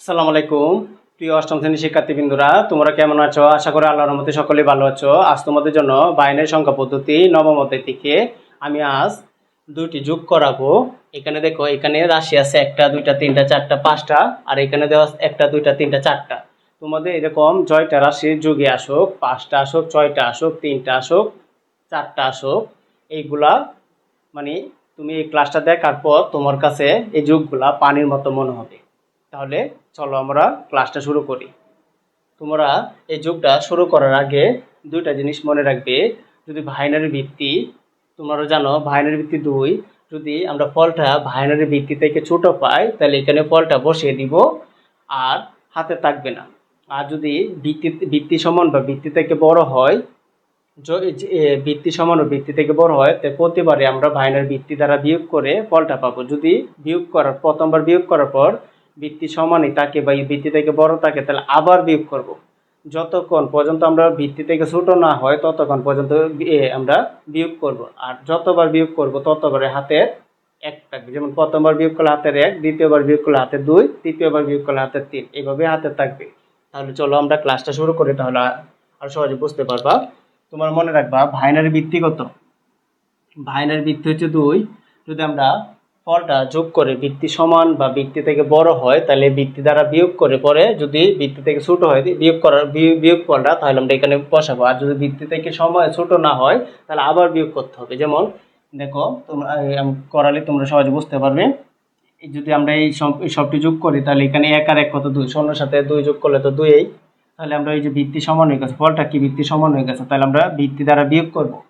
আসসালামু আলাইকুম। প্রিয় অষ্টম শ্রেণির শিক্ষার্থীবৃন্দুরা, তোমরা কেমন আছো? আশা করি আল্লাহর রহমতে সকলে ভালো আছো। আজ তোমাদের জন্য বাইনের সংখ্যা পদ্ধতি নবম থেকে আমি আজ দুইটি যোগ করাবো। এখানে দেখো, এখানে রাশি আছে একটা, দুইটা, তিনটা, চারটা, পাঁচটা, আর এখানে দেওয়া একটা, দুইটা, তিনটা, চারটা। তোমাদের এরকম জয়টা রাশির যুগে আসুক, পাঁচটা আসুক, ছয়টা আসুক, তিনটা আসুক, চারটা আসুক, এইগুলা মানে তুমি এই ক্লাসটা দেখার পর তোমার কাছে এই যুগগুলা পানির মতো মনে হবে। তাহলে চলো আমরা ক্লাসটা শুরু করি। তোমরা এই যুগটা শুরু করার আগে দুইটা জিনিস মনে রাখবে। যদি ভাইনারি ভিত্তি তোমরা জানো ভাইনারি ভিত্তি দুই। যদি আমরা ফলটা ভাইনারি ভিত্তি থেকে ছোট পাই, তাহলে এখানে ফলটা বসিয়ে দিব আর হাতে থাকবে না। আর যদি ভিত্তি ভিত্তি সমান বা ভিত্তি থেকে বড় হয় ভিত্তি সমান ও ভিত্তি থেকে বড় হয়, তো প্রতিবারে আমরা ভাইনার ভিত্তি দ্বারা বিয়োগ করে ফলটা পাবো। যদি বিয়োগ করার, প্রথমবার বিয়োগ করার পর ভিত্তি সমানই থাকে বা ভিত্তি থেকে বড় থাকে তাহলে আবার বিয়োগ করব। যতক্ষণ পর্যন্ত আমরা ভিত্তি থেকে ছোট না হয়, ততক্ষণ পর্যন্ত আমরা বিয়োগ করব। আর যতবার বিয়োগ করব, ততবারে হাতে এক থাকবে। যেমন প্রথমবার বিয়োগ করলে হাতের এক, দ্বিতীয়বার বিয়োগ করলে হাতের দুই, তৃতীয়বার বিয়োগ করলে হাতের তিন, এইভাবে হাতে থাকবে। তাহলে চলো আমরা ক্লাসটা শুরু করি, তাহলে আর সহজে বুঝতে পারবা। তোমার মনে রাখবা, ভাইনারি ভিত্তি কত? ভাইনারি ভিত্তি হচ্ছে দুই। যদি আমরা ফলটা যোগ করে বৃত্তি সমান বা বৃত্তি থেকে বড় হয়, তাহলে বৃত্তি দ্বারা বিয়োগ করে পরে যদি বৃত্তি থেকে ছোট হয়, বিয়োগ করার, বিয়োগ- ফলটা, তাহলে আমরা এখানে বসাবো। আর যদি বৃত্তি থেকে সময় ছোট না হয়, তাহলে আবার বিয়োগ করতে হবে। যেমন, দেখো, তোমরা করালে তোমরা সহজে বুঝতে পারবে। যদি আমরা এই সব, এই সবটি যোগ করি, তাহলে এখানে এক আর এক কত দুই? শূন্যর সাথে দুই যোগ করলে তো দুই তাহলে আমরা এই যে বৃত্তি সমান হয়ে গেছে, ফলটা কি বৃত্তি সমান হয়ে গেছে, তাহলে আমরা বৃত্তি দ্বারা বিয়োগ করব।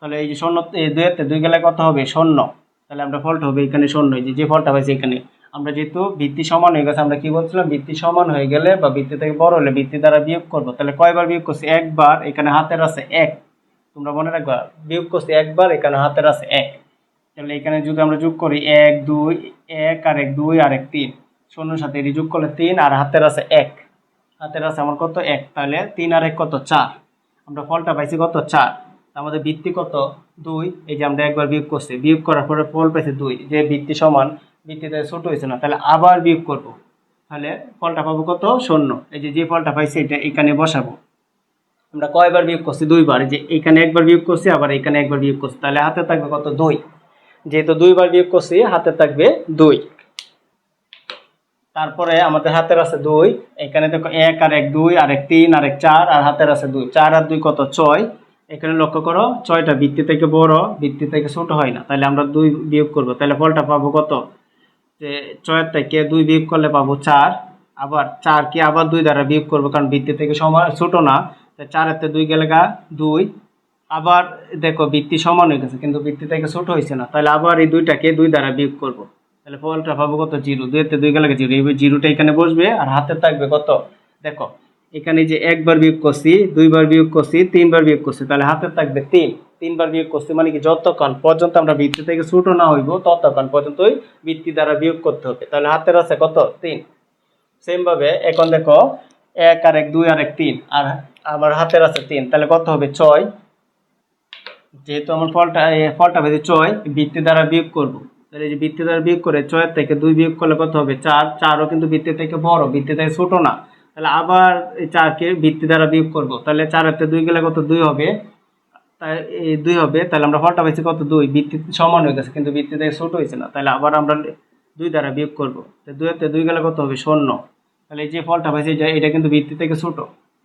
তাহলে এই যে শূন্য দুইতে দুই গেলে কত হবে? শূন্য। তাহলে আমরা ফলটা হবে এখানে শূন্য। যে যে ফলটা পাইছি এখানে। আমরা যেহেতু ভিত্তি সমান হয়ে গেছে, আমরা কি বলছিলাম? ভিত্তি সমান হয়ে গেলে বা ভিত্তি থেকে বড় হলে ভিত্তি দ্বারা বিয়োগ করব। তাহলে কয়বার বিয়োগ করছি? একবার, এখানে হাতের আছে এক। তোমরা মনে রাখবা, বিয়োগ করছি একবার, এখানে হাতের আছে এক। তাহলে এখানে যদি আমরা যোগ করি এক, দুই, এক আর এক দুই আর এক তিন। শূন্যর সাথে এটি যোগ করলে তিন, আর হাতের আছে এক। হাতের আছে আমার কত? এক। তাহলে তিন আর এক কত? চার। আমরা ফলটা পাইছি কত? চার। আমাদের ভিত্তি কত? দুই। এই যে আমরা একবার বিয়োগ করছি। বিয়োগ করার পরে ফল পাইছি দুই। যে ভিত্তি সমান, ভিত্তিতে ছোট হয়েছে না, তাহলে আবার বিয়োগ করব। তাহলে ফলটা পাবো কত? শূন্য। এই যে যে ফলটা পাইছি, এটা এখানে বসাবো। আমরা কয়বার বিয়োগ করছি? দুইবার। যে এখানে একবার বিয়োগ করছি, আবার এখানে একবার বিয়োগ করছি। তাহলে হাতে থাকবে কত? দুই। যেহেতু দুইবার বিয়োগ করছি, হাতে থাকবে দুই। তারপরে আমাদের হাতের আছে দুই। এখানে দেখো এক আর এক দুই, আর এক তিন, আর এক চার, আর হাতের আছে দুই। চার আর দুই কত? ছয়। এখানে লক্ষ্য করো, ছয়টা, ভিত্তি থেকে বড়, ভিত্তি থেকে ছোট হয় না। তাহলে আমরা দুই বিয়োগ করব। তাহলে ফলটা পাবো কত? যে ছয়ের থেকে দুই বিয়োগ করলে পাবো চার। আবার চার চারকে আবার দুই দ্বারা বিয়োগ করব, কারণ ভিত্তি থেকে সমান ছোট না। তাই থেকে দুই গেলে গা? দুই। আবার দেখো, ভিত্তি সমান হয়ে গেছে, কিন্তু ভিত্তি থেকে ছোট হয়েছে না। তাহলে আবার এই দুইটাকে দুই দ্বারা বিয়োগ করব? তাহলে ফলটা পাবো কত? জিরো। দুইতে দুই গেলে জিরো। এই জিরোটা এখানে বসবে আর হাতে থাকবে কত? দেখো এখানে যে একবার বিয়োগ করছি, দুইবার বিয়োগ করছি, তিনবার বিয়োগ করছি, তাহলে হাতে থাকবে তিন। তিনবার বিয়োগ করছি মানে কি যতক্ষণ পর্যন্ত আমরা বৃত্তি থেকে ছোট না হইব, ততক্ষণ পর্যন্তই বৃত্তি দ্বারা বিয়োগ করতে হবে। তাহলে হাতের আছে কত? তিন। সেম ভাবে এখন দেখো, এক আর এক, দুই আর এক, তিন। আর আমার হাতের আছে তিন। তাহলে কত হবে? ছয়। যেহেতু আমার ফলটা ফলটা পেয়েছে ছয়, বৃত্তি দ্বারা বিয়োগ করব। তাহলে যে বৃত্তি দ্বারা বিয়োগ করে ছয়ের থেকে দুই বিয়োগ করলে কত হবে? চার। চারও কিন্তু বৃত্তি থেকে বড়, বৃত্তি থেকে ছোট না। তাহলে আবার এই চারকে বৃত্তি দ্বারা বিয়োগ করব। তাহলে চার থেকে দুই গেলে কত দুই হবে? তাই এই দুই হবে, তাহলে আমরা ফলটা পাইছি কত দুই? বৃত্তি সমান হয়ে গেছে কিন্তু বৃত্তি থেকে ছোট হয়েছে না। তাহলে আবার আমরা দুই দ্বারা বিয়োগ করব। দুই দুইতে দুই গেলে কত হবে? শূন্য। তাহলে এই যে ফলটা পাইছি যে এটা কিন্তু বৃত্তি থেকে ছোট।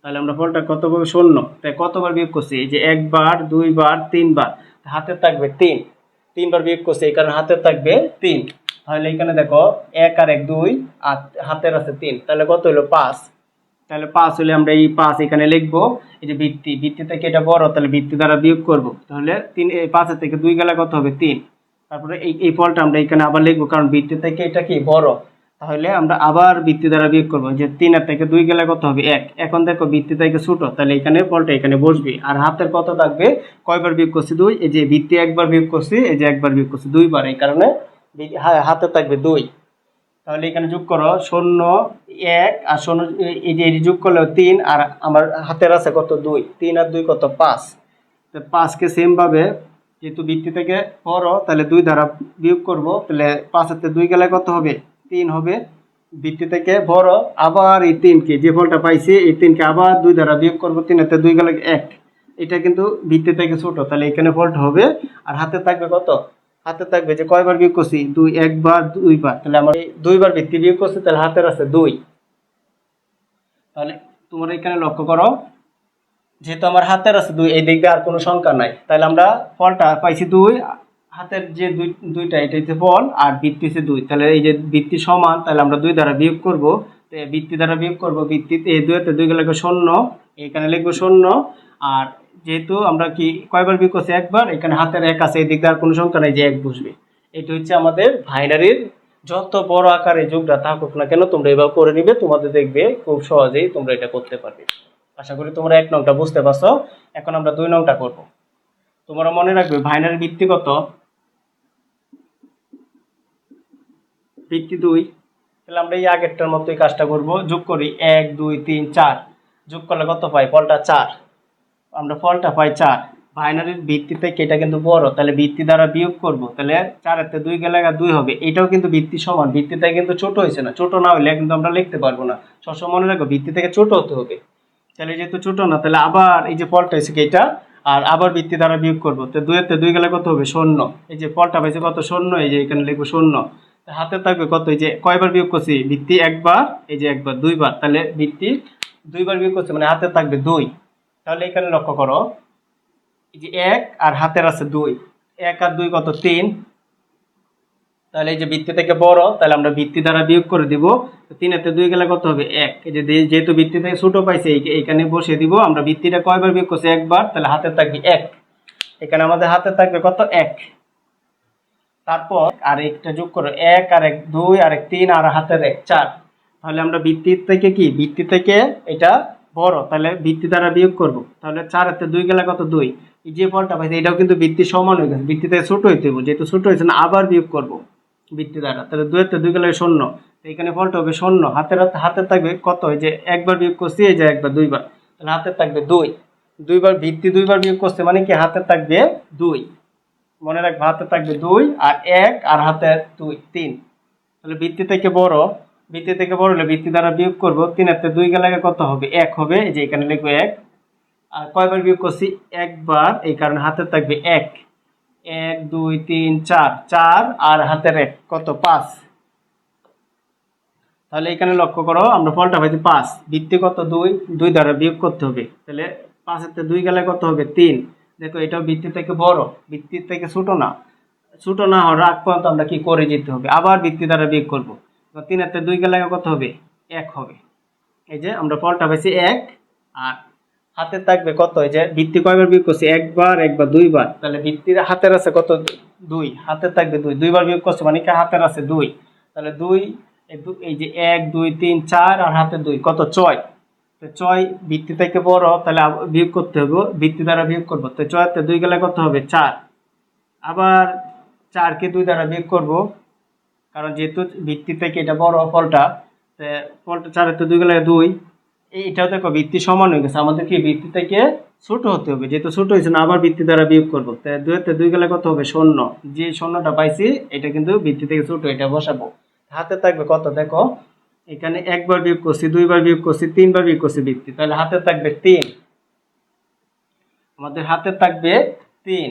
তাহলে আমরা ফলটা কত পাবো শূন্য। তাই কতবার বিয়োগ করছি? এই যে একবার, দুইবার, তিনবার। হাতের থাকবে তিন। তিনবার বিয়োগ করছি, এই কারণে হাতের থাকবে তিন। তাহলে এখানে দেখো, এক আর এক দুই, আর হাতের আছে তিন। তাহলে কত হলো পাঁচ। তাহলে পাঁচ হলে আমরা এই পাঁচ এখানে লিখব। এই যে ভিত্তি ভিত্তি থেকে এটা বড়, তাহলে ভিত্তি দ্বারা বিয়োগ করব। তাহলে তিন পাঁচের থেকে দুই গেলে কত হবে? তিন। তারপরে এই এই ফলটা আমরা এখানে আবার লিখব, কারণ ভিত্তি থেকে এটা কি? বড়। তাহলে আমরা আবার ভিত্তি দ্বারা বিয়োগ করব। যে তিনের থেকে দুই গেলে কত হবে? এক। এখন দেখো ভিত্তি থেকে ছোট, তাহলে এখানে ফলটা এখানে বসবে। আর হাতের কত থাকবে? কয়বার বিয়োগ করছি? দুই। এই যে ভিত্তি একবার বিয়োগ করছি, এই যে একবার বিয়োগ করছি, দুইবার। এই কারণে হাতে থাকবে দুই। তাহলে এখানে যোগ করো, শূন্য, এক, আর শূন্য, এই- যে যোগ করলে তিন, আর আমার হাতের আছে কত? দুই। তিন আর দুই কত? পাঁচ। তো পাঁচকে সেমভাবে যেহেতু বৃত্তি থেকে বড় তাহলে দুই দ্বারা বিয়োগ করব, তাহলে পাঁচ হাতে দুই গেলে কত হবে? তিন হবে। বৃত্তি থেকে বড় আবার এই তিনকে, যে ফলটা পাইছি, এই তিনকে আবার দুই দ্বারা বিয়োগ করব তিন হাতে দুই গেলে এক। এটা কিন্তু বৃত্তি থেকে ছোট, তাহলে এখানে ফলটা হবে, আর হাতে থাকবে কত? হাতে থাকবে যে কয়বার বিয়োগ করছি? দুই একবার দুইবার তাহলে আমার দুইবার বৃত্তি বিয়োগ করছি, তাহলে হাতের আছে দুই। তাহলে তোমরা এখানে লক্ষ্য করো, যেহেতু আমার হাতের আছে দুই, এই দিয়ে আর কোনো সংখ্যা নাই। তাহলে আমরা ফলটা পাইছি দুই, হাতের যে দুই, দুইটা, এটা হচ্ছে ফল আর বৃত্তি হচ্ছে দুই। তাহলে এই যে বৃত্তি সমান, তাহলে আমরা দুই দ্বারা বিয়োগ করব। বৃত্তি দ্বারা বিয়োগ করব বৃত্তিতে এই দুইতে দুই লিখব শূন্য, এখানে লিখব শূন্য, আর যেহেতু আমরা কি কয়বার বিয়োগ করছি? একবার? এখানে হাতের এক আছে এই দিক দিয়ে আর কোনো সংখ্যা নাই যে এক বসবে এটা হচ্ছে আমাদের ভাইনারির যত বড় আকারে যোগটা থাকুক না কেন, তোমরা এবার করে নিবে, তোমাদের দেখবে খুব সহজেই তোমরা এটা করতে পারবে। আশা করি তোমরা এক নংটা বুঝতে পারছ। এখন আমরা দুই নংটা করব। তোমরা মনে রাখবে ভাইনারি ভিত্তি কত? ভিত্তি দুই। তাহলে আমরা এই আগেরটার মতো এই কাজটা করব। যোগ করি এক, দুই, তিন, চার। যোগ করলে কত পাই? ফলটা চার। আমরা ফলটা পাই চার। বাইনারির ভিত্তি থেকে এটা কিন্তু বড়, তাহলে ভিত্তি দ্বারা বিয়োগ করব, তাহলে চারেতে দুই গেলে দুই হবে। এটাও কিন্তু ভিত্তি সমান, ভিত্তিতে কিন্তু ছোট হয়েছে না। ছোট না হলে কিন্তু আমরা লিখতে পারব না। সবসময় মনে রাখব ভিত্তি থেকে ছোট হতে হবে। তাহলে যেহেতু ছোট না, তাহলে আবার এই যে ফলটা হয়েছে এটা আর আবার ভিত্তি দ্বারা বিয়োগ করব। তো দুইতে দুই গেলে কত হবে? শূন্য। এই যে ফলটা পাইছে কত? শূন্য। এই যে এখানে লিখব শূন্য। হাতে থাকবে কত? এই যে কয়বার বিয়োগ করছি? ভিত্তি একবার, এই যে একবার, দুইবার। তাহলে ভিত্তি দুইবার বিয়োগ করছে মানে হাতে থাকবে দুই। তাহলে এখানে লক্ষ্য করো যে এক আর হাতের আছে দুই। এক আর দুই কত? তিন। তাহলে এই যে বৃত্তি থেকে বড়, তাহলে আমরা বৃত্তি দ্বারা বিয়োগ করে দিব। তিনেতে দুই গেলে কত হবে? এক। যেহেতু বৃত্তি থেকে ছোট পাইছে, এই- এইখানে বসিয়ে দিব। আমরা বৃত্তিটা কয়বার বিয়োগ করছি? একবার। তাহলে হাতে থাকবে এক। এখানে আমাদের হাতে থাকবে কত? এক। তারপর আর একটা যোগ করো। এক আর এক দুই আর এক তিন, আর হাতের এক, চার। তাহলে আমরা বৃত্তি থেকে কি? বৃত্তি থেকে এটা বড়, তাহলে বৃত্তি দ্বারা বিয়োগ করব। তাহলে চার হাতে দুই গেলে কত? দুই। এই যে ফলটা পাইছে, এটাও কিন্তু বৃত্তি সমান হয়ে গেছে। বৃত্তি থেকে ছোট হইতে হবে যেহেতু ছোট হয়েছে না, আবার বিয়োগ করব বৃত্তি দ্বারা। তাহলে দুই হাতে দুই গেলে শূন্য। এখানে ফলটা হবে শূন্য। হাতের হাতে হাতে থাকবে কত? যে একবার বিয়োগ করছি, এই যে একবার দুইবার। তাহলে হাতে থাকবে দুই। দুইবার ভিত্তি দুইবার বিয়োগ করছে মানে কি? হাতে থাকবে দুই। মনে রাখবে হাতে থাকবে দুই আর এক আর হাতে দুই, তিন। তাহলে ভিত্তি থেকে বড় বৃত্তি থেকে বড় হলে বৃত্তি দ্বারা বিয়োগ করব, তিন হাতে দুই গেলে কত হবে? এক হবে যে এখানে লিখব এক। আর কয়বার বিয়োগ করছি? একবার, এই কারণে হাতে থাকবে এক। এক, দুই, তিন, চার। চার আর হাতের এক, কত? পাঁচ। তাহলে এখানে লক্ষ্য করো, আমরা ফলটা পাইছি পাঁচ। বৃত্তি কত? দুই। দুই দ্বারা বিয়োগ করতে হবে। তাহলে পাঁচেতে দুই গেলে কত হবে? তিন। দেখো, এটাও বৃত্তি থেকে বড় বৃত্তি থেকে ছোটো না। ছোটো না হওয়ার আগ পর্যন্ত আমরা কি করে যেতে হবে? আবার বৃত্তি দ্বারা বিয়োগ করব। তিন হাতে দুই গেলে কত হবে? এক হবে। এই যে আমরা ফলটা পাইছি এক, আর হাতে থাকবে কত? এই যে বৃত্তি কয়বার বিয়োগ করছি? একবার একবার, দুইবার। তাহলে বৃত্তির হাতের আছে কত? দুই। হাতে থাকবে দুই। দুইবার বিয়োগ করছে মানে কি হাতের আছে দুই? তাহলে দুই, এই যে এক, দুই, তিন, চার, আর হাতে দুই। কত? ছয়। তো ছয় বৃত্তি থেকে বড়, তাহলে বিয়োগ করতে হবে বৃত্তি দ্বারা বিয়োগ করব। তো ছয়তে দুই গেলে কত হবে? চার। আবার চারকে দুই দ্বারা বিয়োগ করব। কারণ যেহেতু ভিত্তি থেকে এটা বড় ফলটা ফলটা চারের তো দুই গেলে দুই। এইটাও দেখো ভিত্তি সমান হয়ে গেছে। আমাদের কি ভিত্তি থেকে ছোট হতে হবে? যেহেতু ছোট হয়েছে না, আবার ভিত্তি দ্বারা বিয়োগ করব। তো দুইতে দুই গেলে কত হবে? শূন্য। যে শূন্যটা পাইছি, এটা কিন্তু ভিত্তি থেকে ছোট, এটা বসাবো। হাতে থাকবে কত? দেখো, এখানে একবার বিয়োগ করছি, দুইবার বিয়োগ করছি, তিনবার বিয়োগ করছি ভিত্তি। তাহলে হাতে থাকবে তিন। আমাদের হাতে থাকবে তিন।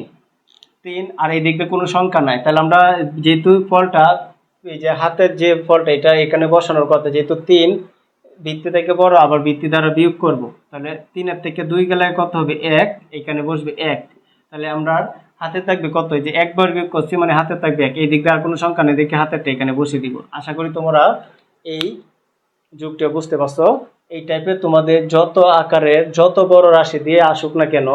তিন, আর এই দিকে কোনো সংখ্যা নাই। তাহলে আমরা যেহেতু ফলটা এই যে হাতের যে ফলটা, এটা এখানে বসানোর কথা, যেহেতু তিন বৃত্তি থেকে বড়, আবার বৃত্তি দ্বারা বিয়োগ করব। তাহলে তিনের থেকে দুই গেলে কত হবে? এক, এখানে বসবে এক। তাহলে আমরা হাতে থাকবে কত? যে একবার বিয়োগ করছি মানে হাতে থাকবে এক। এই দিক দিয়ে আর কোনো সংখ্যা নেই, দেখে হাতেরটা এখানে বসিয়ে দিব। আশা করি তোমরা এই যুগটা বুঝতে পারছ। এই টাইপের তোমাদের যত আকারের, যত বড় রাশি দিয়ে আসুক না কেন,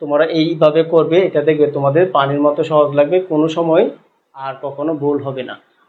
তোমরা এইভাবে করবে, এটা দেখবে তোমাদের পানির মতো সহজ লাগবে, কোনো সময় আর কখনো ভুল হবে না।